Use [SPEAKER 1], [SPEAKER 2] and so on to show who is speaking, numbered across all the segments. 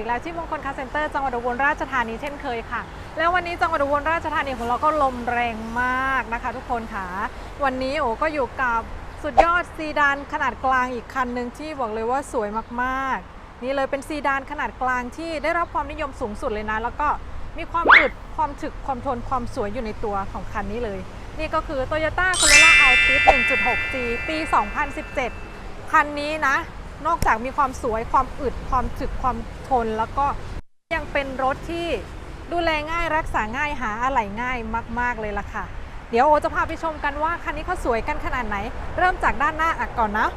[SPEAKER 1] อีกแล้วที่มงคลคาเซ็นเตอร์จังหวัดอุบลราชธานีเช่นเคยค่ะ แล้ววันนี้จังหวัดอุบลราชธานีของเราก็ลมแรงมากนะคะ ทุกคนค่ะ วันนี้โอ้ก็อยู่กับสุดยอดซีดานขนาดกลางอีกคันหนึ่งที่บอกเลยว่าสวยมากๆ นี่เลยเป็นซีดานขนาดกลางที่ได้รับความนิยมสูงสุดเลยนะ แล้วก็มีความอึดความถึกความทนความสวยอยู่ในตัวของคันนี้เลย นี่ก็คือ Toyota Corolla Altis 1.6G ปี 2017 คันนี้นะ นอกจากมีความสวยความอึดความถึกความทน แล้วก็ยังเป็นรถที่ดูแลง่ายรักษาง่ายหาอะไหล่ง่ายมาก ๆ เลยล่ะค่ะ เดี๋ยวโอจะพาไปชมกันว่าคันนี้เขาสวยกันขนาดไหน เริ่มจากด้านหน้าอะก่อนนะ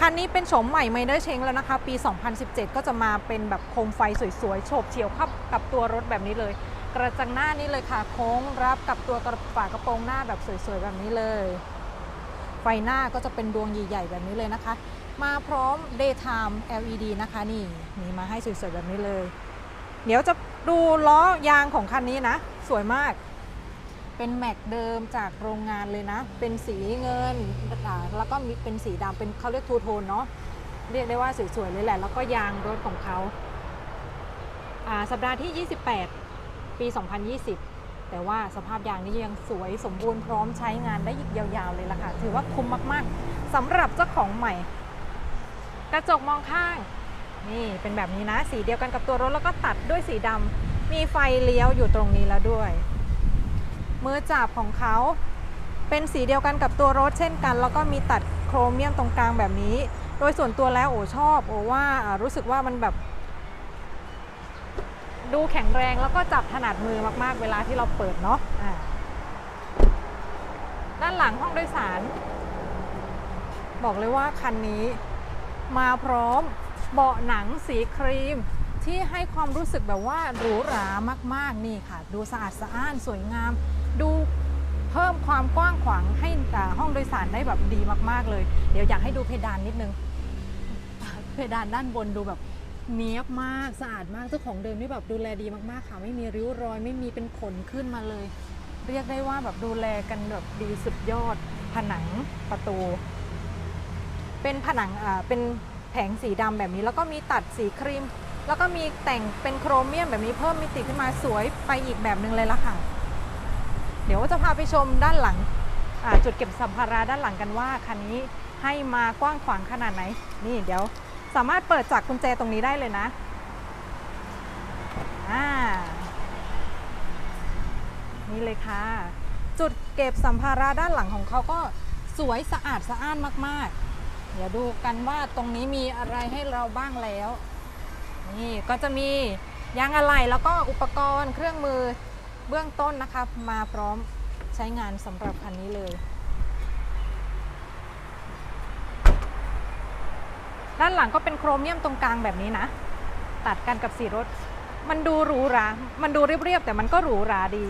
[SPEAKER 1] คันนี้เป็นโฉมใหม่ไมเนอร์เชงแล้วนะคะ ปี 2017 ก็จะมาเป็นแบบโคมไฟสวยๆ โฉบเฉี่ยวเข้ากับตัวรถแบบนี้เลย กระจังหน้านี้เลยค่ะ โค้งรับกับตัวกระฝากระโปรงหน้าแบบสวยๆ แบบนี้เลย ไฟหน้าก็จะเป็นดวงใหญ่ๆแบบนี้เลยนะคะมาพร้อม daytime LED นะคะนี่มีมาให้สวยๆแบบนี้เลย เดี๋ยวจะดูล้อยางของคันนี้นะ สวยมาก เป็นแม็กเดิมจากโรงงานเลยนะ เป็นสีเงินแล้วก็มีเป็นสีดำเป็นเขาเรียกทูโทนเนาะเรียกได้ว่าสวยๆเลยแหละ แล้วก็ยางรถของเขาสัปดาห์ที่ 28 ปี 2020 แต่ว่าสภาพยางนี่ยังสวยสมบูรณ์พร้อมใช้งานได้อีกยาวๆเลยล่ะค่ะ ถือว่าคุ้มมากๆสำหรับเจ้าของใหม่ กระจกมองข้าง นี่เป็นแบบนี้นะ สีเดียวกันกับตัวรถแล้วก็ตัดด้วยสีดำมีไฟเลี้ยวอยู่ตรงนี้แล้วด้วย มือจับของเขาเป็นสีเดียวกันกับตัวรถเช่นกัน แล้วก็มีตัดโครเมียมตรงกลางแบบนี้ โดยส่วนตัวแล้วโอชอบ โอว่ารู้สึกว่ามันแบบ ดูแข็งแรงแล้วก็จับถนัดมือมากๆ เวลาที่เราเปิดเนาะอ่าด้านหลังห้องโดยสาร บอกเลยว่าคันนี้ มาพร้อมเบาะหนังสีครีม ที่ให้ความรู้สึกแบบว่าหรูหรามากๆนี่ค่ะ ดูสะอาดสะอ้านสวยงาม ดูเพิ่มความกว้างขวางให้อ่ห้องโดยสารได้แบบดีมากๆเลย เดี๋ยวอยากให้ดูเพดานนิดนึง เพดานด้านบนดูแบบเนี้ยบมากสะอาดมากเจ้าของเดิมนี่แบบดูแลดีมากๆค่ะ ไม่มีริ้วรอย ไม่มีเป็นขนขึ้นมาเลย เรียกได้ว่าแบบดูแลกันแบบดีสุดยอดผนังประตู เป็นผนังเป็นแผงสีดำแบบนี้ แล้วก็มีตัดสีครีม แล้วก็มีแต่งเป็นโครเมียมแบบนี้เพิ่มมิติขึ้นมาสวยไปอีกแบบหนึ่งเลยละค่ะ เดี๋ยวจะพาไปชมด้านหลังจุดเก็บสัมภาระด้านหลังกันว่าคันนี้ให้มากว้างขวางขนาดไหน นี่เดี๋ยวสามารถเปิดจากกุญแจตรงนี้ได้เลยนะนี่เลยค่ะ จุดเก็บสัมภาระด้านหลังของเขาก็สวยสะอาดสะอ้านมาก ๆ เดี๋ยวดูกันว่าตรงนี้มีอะไรให้เราบ้างแล้ว นี่ก็จะมียางอะไหล่แล้วก็อุปกรณ์เครื่องมือเบื้องต้นนะคะมาพร้อมใช้งานสำหรับคันนี้เลย ด้านหลังก็เป็นโครเมียมตรงกลางแบบนี้นะ ตัดกันกับสีรถ มันดูหรูหรา มันดูเรียบๆแต่มันก็หรูหราดี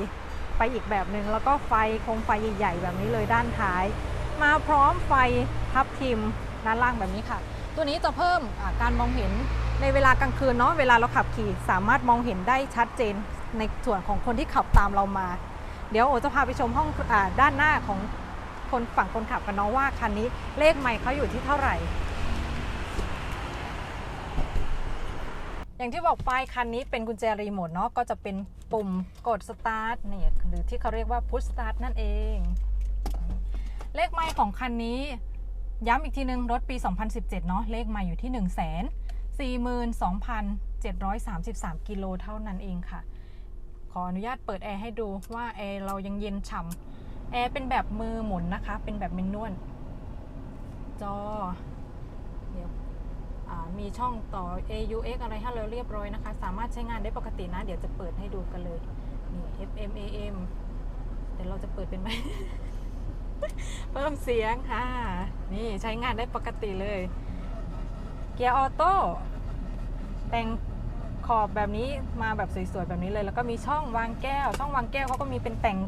[SPEAKER 1] ไปอีกแบบหนึ่งแล้วก็ไฟโคมไฟใหญ่ๆแบบนี้เลยด้านท้าย มาพร้อมไฟทับทิม ด้านล่างแบบนี้ค่ะ ตัวนี้จะเพิ่มการมองเห็นในเวลากลางคืนเนาะเวลาเราขับขี่สามารถมองเห็นได้ชัดเจนในส่วนของคนที่ขับตามเรามา เดี๋ยวโอจะพาไปชมห้องอด้านหน้าของคนฝั่งคนขับกันเนาะว่าคันนี้เลขไม่เขาอยู่ที่เท่าไหร่ อย่างที่บอกไปคันนี้เป็นกุญแจรีโมทเนาะก็จะเป็นปุ่มกดสตาร์ทนี่หรือที่เขาเรียกว่าพุชสตาร์ทนั่นเอง เลขไมล์ของคันนี้ ย้ำอีกทีนึง รถปี 2017 เนาะเลขไมล์อยู่ที่ 1 4 2 7 3 3 กิโลเท่านั้นเองค่ะ ขออนุญาตเปิดแอร์ให้ดูว่าแอร์เรายังเย็นฉ่ำแอร์เป็นแบบมือหมุนนะคะ เป็นแบบเมนนวลจอเดี๋ยวมีช่องต่อ AUX อะไรให้เราเรียบร้อยนะคะ สามารถใช้งานได้ปกตินะ เดี๋ยวจะเปิดให้ดูกันเลยนี่ FM AM แต่เราจะเปิดเป็นไหม เพิ่มเสียงค่ะ นี่ใช้งานได้ปกติเลย เกียร์ออโต้แต่งขอบแบบนี้มาแบบสวยๆแบบนี้เลย แล้วก็มีช่องวางแก้ว ช่องวางแก้วเขาก็มีเป็นแต่ง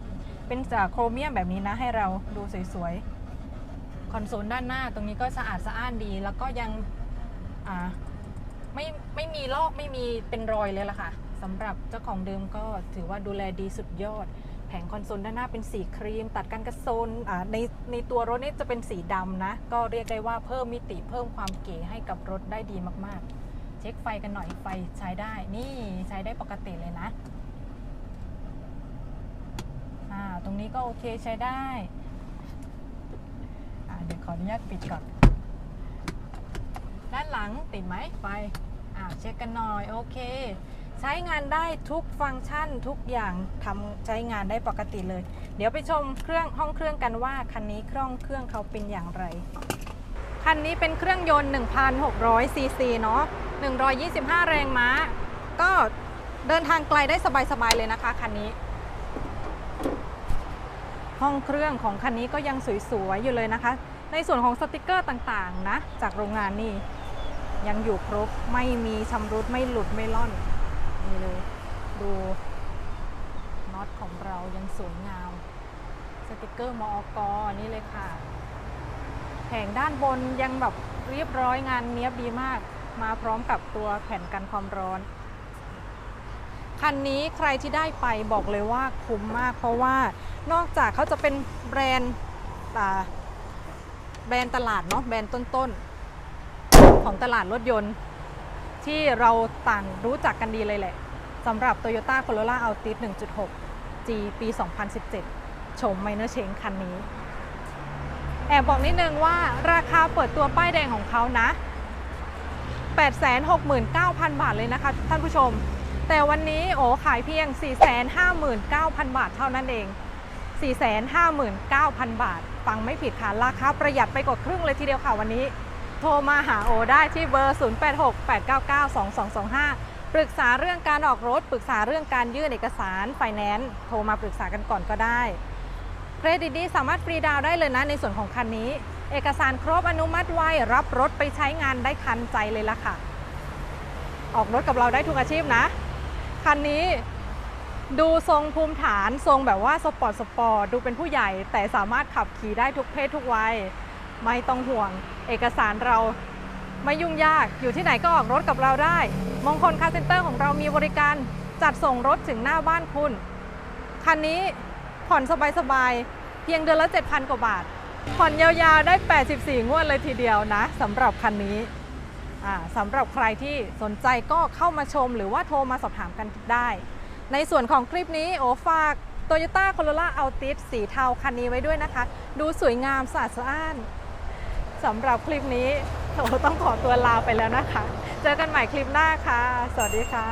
[SPEAKER 1] เป็นจากโครเมียมแบบนี้นะให้เราดูสวยๆคอนโซลด้านหน้าตรงนี้ก็สะอาดสะอ้านดี แล้วก็ยังอ่าไม่ไม่มีลอกไม่มีเป็นรอยเลยล่ะค่ะสำหรับเจ้าของเดิมก็ถือว่าดูแลดีสุดยอด ผงคอนโซลด้านหน้าเป็นสีครีม ตัดกันกระโซนในในตัวรถนี่จะเป็นสีดำนะ ก็เรียกได้ว่าเพิ่มมิติเพิ่มความเก๋ให้กับรถได้ดีมากๆ เช็คไฟกันหน่อยไฟใช้ได้ นี่ใช้ได้ปกติเลยนะตรงนี้ก็โอเคใช้ได้เดี๋ยวขออนุญาตปิดก่อน ด้านหลังติดไหมไฟเช็คกันหน่อยโอเค ใช้งานได้ทุกฟังก์ชันทุกอย่างทำใช้งานได้ปกติเลย เดี๋ยวไปชมเครื่องห้องเครื่องกันว่าคันนี้เครื่องเครื่องเขาเป็นอย่างไร คันนี้เป็นเครื่องยนต์ 1,600 ซีซีเนาะ 125 แรงม้า ก็เดินทางไกลได้สบายๆเลยนะคะคันนี้ ห้องเครื่องของคันนี้ก็ยังสวยๆอยู่เลยนะคะ ในส่วนของสติกเกอร์ต่างๆนะจากโรงงานนี่ยังอยู่ครบไม่มีชำรุดไม่หลุดไม่ล่อน นี่เลย ดูน็อตของเรายังสวยงาม สติกเกอร์มอกนี่เลยค่ะ แผงด้านบนยังแบบเรียบร้อยงานเนี้ยบดีมาก มาพร้อมกับตัวแผ่นกันความร้อน คันนี้ใครที่ได้ไปบอกเลยว่าคุ้มมาก เพราะว่านอกจากเขาจะเป็นแบรนด์แบรนด์ตลาดเนาะแบรนด์ต้นๆ ของตลาดรถยนต์ ที่เราต่างรู้จักกันดีเลยแหละสำหรับ Toyota Corolla Altis 1.6 G ปี 2017 ชม Minor Change คันนี้ แอบบอกนิดนึงว่าราคาเปิดตัวป้ายแดงของเขานะ 869,000 บาทเลยนะคะ ท่านผู้ชม แต่วันนี้โอ้ขายเพียง 459,000 บาทเท่านั้นเอง 459,000 บาท ฟังไม่ผิดค่ะ ราคาประหยัดไปกว่าครึ่งเลยทีเดียวค่ะวันนี้ โทรมาหาโอได้ที่เบอร์ 0868992225 ปรึกษาเรื่องการออกรถ ปรึกษาเรื่องการยื่นเอกสารไฟแนนซ์โทรมาปรึกษากันก่อนก็ได้เครดิตดีสามารถฟรีดาวน์ได้เลยนะในส่วนของคันนี้ เอกสารครบอนุมัติไวรับรถไปใช้งานได้ทันใจเลยล่ะค่ะ ออกรถกับเราได้ทุกอาชีพนะ คันนี้ดูทรงภูมิฐานทรงแบบว่าสปอร์ตสปอร์ตดูเป็นผู้ใหญ่ แต่สามารถขับขี่ได้ทุกเพศทุกวัย ไม่ต้องห่วง เอกสารเราไม่ยุ่งยากอยู่ที่ไหนก็ออกรถกับเราได้ มงคลคาร์เซ็นเตอร์ของเรามีบริการจัดส่งรถถึงหน้าบ้านคุณ คันนี้ผ่อนสบายๆ เพียงเดือนละ 7,000 กว่าบาท ผ่อนยาวๆ ได้ 84 งวดเลยทีเดียวนะสำหรับคันนี้สำหรับใครที่สนใจก็เข้ามาชมหรือว่าโทรมาสอบถามกันได้ ในส่วนของคลิปนี้โอฝาก Toyota Corolla Altis สีเทาคันนี้ไว้ด้วยนะคะ ดูสวยงามสะอาดสะอ้าน สำหรับคลิปนี้เราต้องขอตัวลาไปแล้วนะคะ เจอกันใหม่คลิปหน้าค่ะ สวัสดีค่ะ